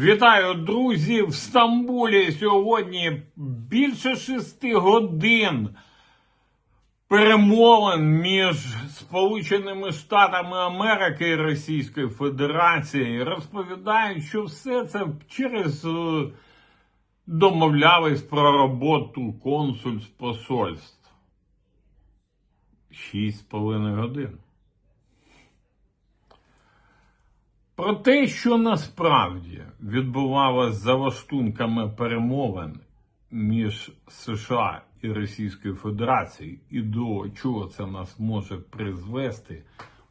Вітаю, друзі! В Стамбулі сьогодні більше шести годин перемовин між Сполученими Штатами Америки і Російською Федерацією. Розповідають, що все це через е, домовлялись про роботу консульств посольств. Шість з половиною годин. Про те, що насправді відбувалося за лаштунками перемовин між США і Російською Федерацією, і до чого це нас може призвести,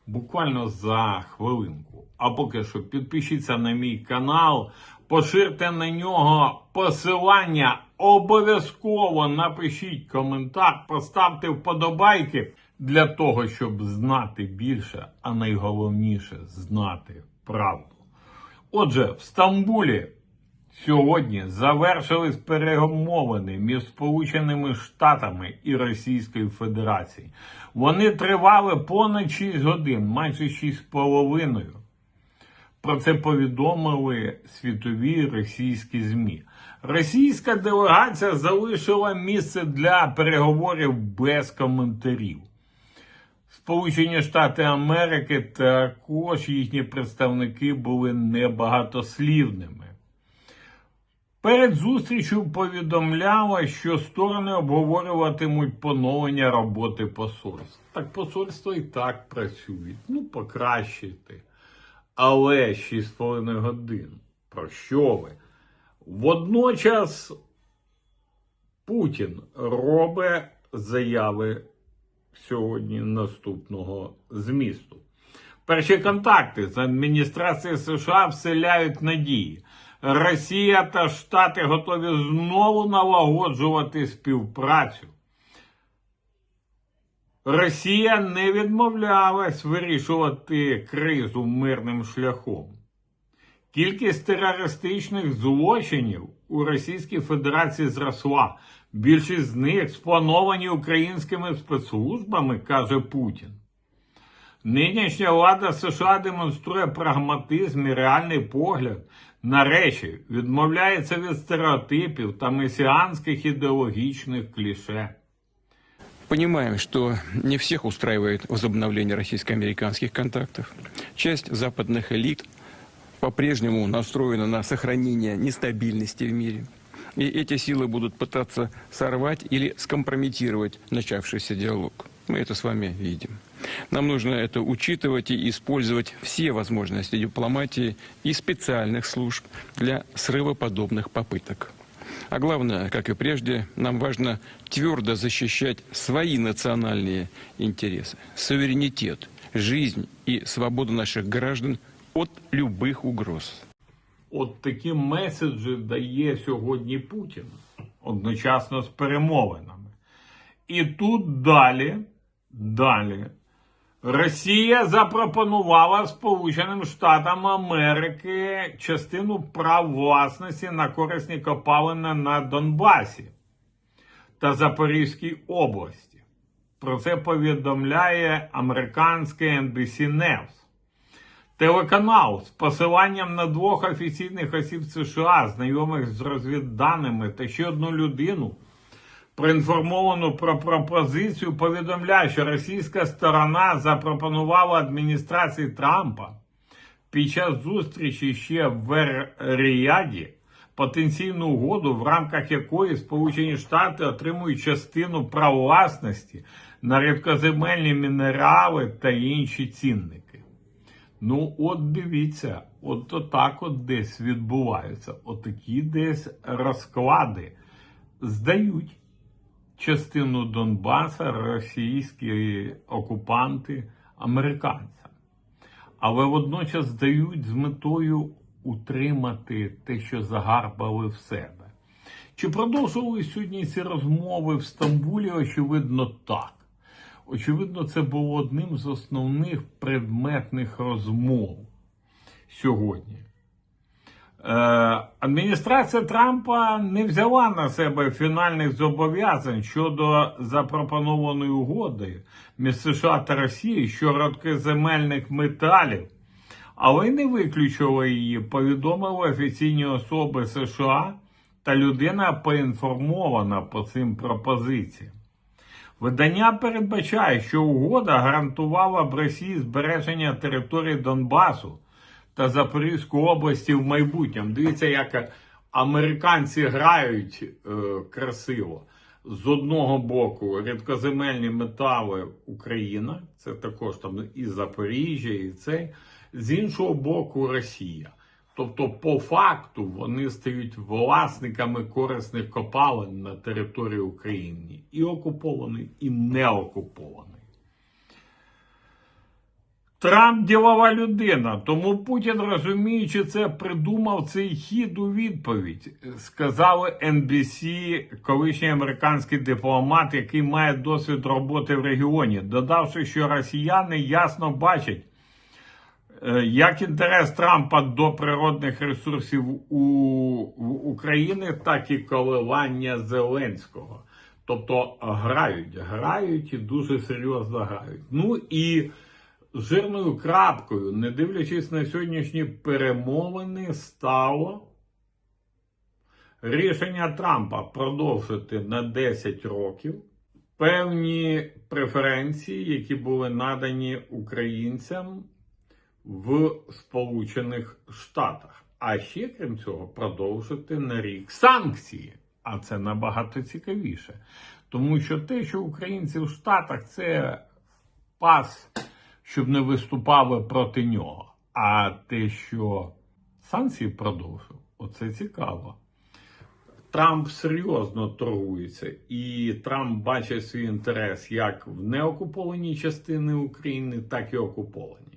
буквально за хвилинку. А поки що підпишіться на мій канал, поширте на нього посилання, обов'язково напишіть коментар, поставте вподобайки для того, щоб знати більше, а найголовніше знати правду. Отже, в Стамбулі сьогодні завершились перемовини між Сполученими Штатами і Російською Федерацією. Вони тривали понад 6 годин, майже 6,5. Про це повідомили світові російські ЗМІ. Російська делегація залишила місце для переговорів без коментарів. Сполучені Штати Америки також їхні представники були небагатослівними. Перед зустрічю повідомляла, що сторони обговорюватимуть поновлення роботи посольств. Так посольство і так працюють. Ну, покращити. Але 6,5 годин. Про що ви? Водночас Путін робить заяви сьогодні наступного змісту. Перші контакти з адміністрацією США вселяють надії. Росія та Штати готові знову налагоджувати співпрацю. Росія не відмовлялась вирішувати кризу мирним шляхом. Кількість терористичних злочинів у Російській Федерації зросла. Більшість з них сплановані українськими спецслужбами, каже Путін. Нинішня влада США демонструє прагматизм і реальний погляд на речі, відмовляється від стереотипів та месіанських ідеологічних кліше. Понимаем, что не всех устраивает возобновление российско-американских контактов. Часть западных элит по-прежнему настроена на сохранение нестабильности в мире. И эти силы будут пытаться сорвать или скомпрометировать начавшийся диалог. Мы это с вами видим. Нам нужно это учитывать и использовать все возможности дипломатии и специальных служб для срыва подобных попыток. А главное, как и прежде, нам важно твердо защищать свои национальные интересы, суверенитет, жизнь и свободу наших граждан от любых угроз. От такі меседжі дає сьогодні Путін одночасно з перемовинами. І тут далі, далі, Росія запропонувала Сполученим Штатам Америки частину прав власності на корисні копалини на Донбасі та Запорізькій області. Про це повідомляє американське NBC News. Телеканал з посиланням на двох офіційних осіб США, знайомих з розвідданими та ще одну людину, проінформовану про пропозицію, повідомляє, що російська сторона запропонувала адміністрації Трампа під час зустрічі ще в Ріаді потенційну угоду, в рамках якої Сполучені Штати отримують частину прав власності на рідкоземельні мінерали та інші цінники. Ну, от дивіться, от отак от десь відбуваються. Отакі десь розклади здають частину Донбаса російські окупанти американцям. Але водночас здають з метою утримати те, що загарбали в себе. Чи продовжували сьогодні ці розмови в Стамбулі? Очевидно, так. Очевидно, це було одним з основних предметних розмов сьогодні. Е, адміністрація Трампа не взяла на себе фінальних зобов'язань щодо запропонованої угоди між США та Росією щодо земельних металів, але не виключили її, повідомили офіційні особи США та людина поінформована по цим пропозиціям. Видання передбачає, що угода гарантувала б Росії збереження території Донбасу та Запорізької області в майбутньому. Дивіться, як американці грають е, красиво. З одного боку рідкоземельні метали Україна, це також там і Запоріжжя, і це, з іншого боку, Росія. Тобто, по факту, вони стають власниками корисних копалин на території України, і окупований, і не окупований. Трамп ділова людина, тому Путін, розуміючи це, придумав цей хід у відповідь. Сказали NBC, колишній американський дипломат, який має досвід роботи в регіоні, додавши, що росіяни ясно бачать, як інтерес Трампа до природних ресурсів у, України, так і коливання Зеленського. Тобто грають, грають і дуже серйозно грають. Ну і жирною крапкою, не дивлячись на сьогоднішні перемовини, стало рішення Трампа продовжити на 10 років певні преференції, які були надані українцям в Сполучених Штатах. А ще, крім цього, продовжити на рік санкції. А це набагато цікавіше. Тому що те, що українці в Штатах, це пас, щоб не виступали проти нього. А те, що санкції продовжив, оце цікаво. Трамп серйозно торгується, і Трамп бачить свій інтерес як в неокупованій частині України, так і окупованій.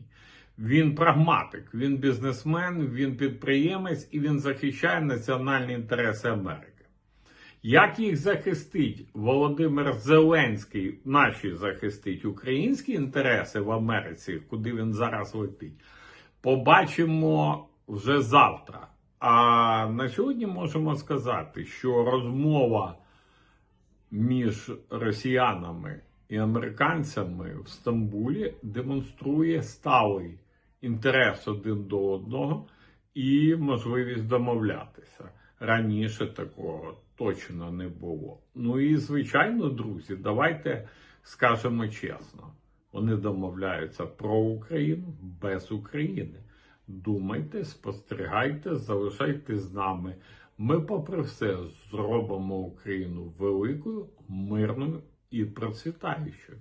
Він прагматик, він бізнесмен, він підприємець і він захищає національні інтереси Америки. Як їх захистить Володимир Зеленський, наші захистить українські інтереси в Америці, куди він зараз летить, побачимо вже завтра. А на сьогодні можемо сказати, що розмова між росіянами і американцями в Стамбулі демонструє сталий інтерес один до одного і можливість домовлятися. Раніше такого точно не було. Ну і звичайно, друзі, давайте скажемо чесно: вони домовляються про Україну без України. Думайте, спостерігайте, залишайтесь з нами. Ми, попри все, зробимо Україну великою, мирною і процвітаючою.